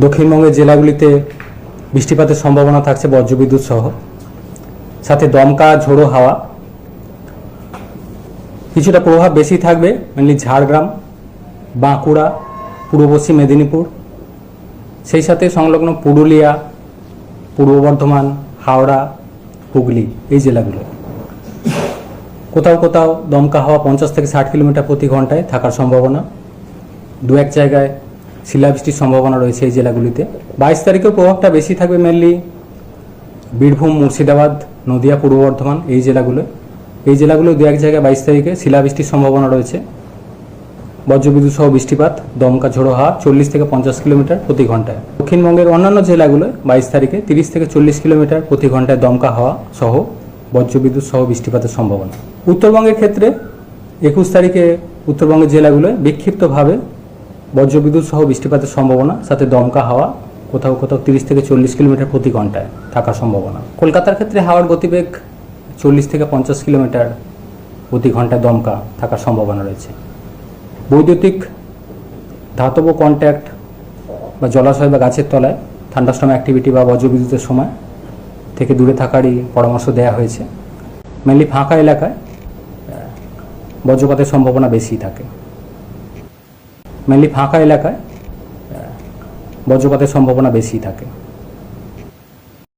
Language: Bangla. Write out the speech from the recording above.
দক্ষিণবঙ্গের জেলাগুলিতে বৃষ্টিপাতের সম্ভাবনা থাকছে বজ্রবিদ্যুৎ সহ। সাথে দমকা, ঝোড়ো হাওয়া। কিছুটা প্রভাব বেশি থাকবে মেনলি ঝাড়গ্রাম, বাঁকুড়া, পূর্ব পশ্চিম মেদিনীপুর। সেই সাথে সংলগ্ন পুরুলিয়া, পূর্ব বর্ধমান, হাওড়া, হুগলি এই জেলাগুলো। কোথাও কোথাও দমকা হাওয়া পঞ্চাশ থেকে ষাট কিলোমিটার প্রতি ঘন্টায় থাকার সম্ভাবনা। দু এক জায়গায় শিলাবৃষ্টির সম্ভাবনা রয়েছে এই জেলাগুলিতে। বাইশ তারিখেও প্রভাবটা বেশি থাকবে মেনলি বীরভূম, মুর্শিদাবাদ, নদিয়া, পূর্ব বর্ধমান এই জেলাগুলো। এই জেলাগুলো দু এক জায়গায় বাইশ তারিখে শিলাবৃষ্টির সম্ভাবনা রয়েছে। বজ্রবিদ্যুৎ সহ বৃষ্টিপাত, দমকা ঝোড়ো হাওয়া চল্লিশ থেকে পঞ্চাশ কিলোমিটার প্রতি ঘন্টায়। দক্ষিণবঙ্গের অন্যান্য জেলাগুলো বাইশ তারিখে তিরিশ থেকে চল্লিশ কিলোমিটার প্রতি ঘন্টায় দমকা হাওয়া সহ বজ্রবিদ্যুৎ সহ বৃষ্টিপাতের সম্ভাবনা। উত্তরবঙ্গের ক্ষেত্রে একুশ তারিখে উত্তরবঙ্গের জেলাগুলোয় বিক্ষিপ্তভাবে বজ্রবিদ্যুৎ সহ বৃষ্টিপাতের সম্ভাবনা, সাথে দমকা হাওয়া, কোথাও কোথাও তিরিশ থেকে চল্লিশ কিলোমিটার প্রতি ঘন্টায় থাকার সম্ভাবনা। কলকাতার ক্ষেত্রে হাওয়ার গতিবেগ চল্লিশ থেকে পঞ্চাশ কিলোমিটার প্রতি ঘন্টায় দমকা থাকার সম্ভাবনা রয়েছে। বৈদ্যুতিক ধাতব কন্ট্যাক্ট বা জলাশয় বা গাছের তলায় থান্ডাস্টম অ্যাক্টিভিটি বা বজ্রবিদ্যুতের সময় থেকে দূরে থাকারই পরামর্শ দেওয়া হয়েছে। মেনলি ফাঁকা এলাকায় বজ্রপাতের সম্ভাবনা বেশি থাকে। মেনলি ফাঁকা এলাকায় বজ্রপাতের সম্ভাবনা বেশি থাকে।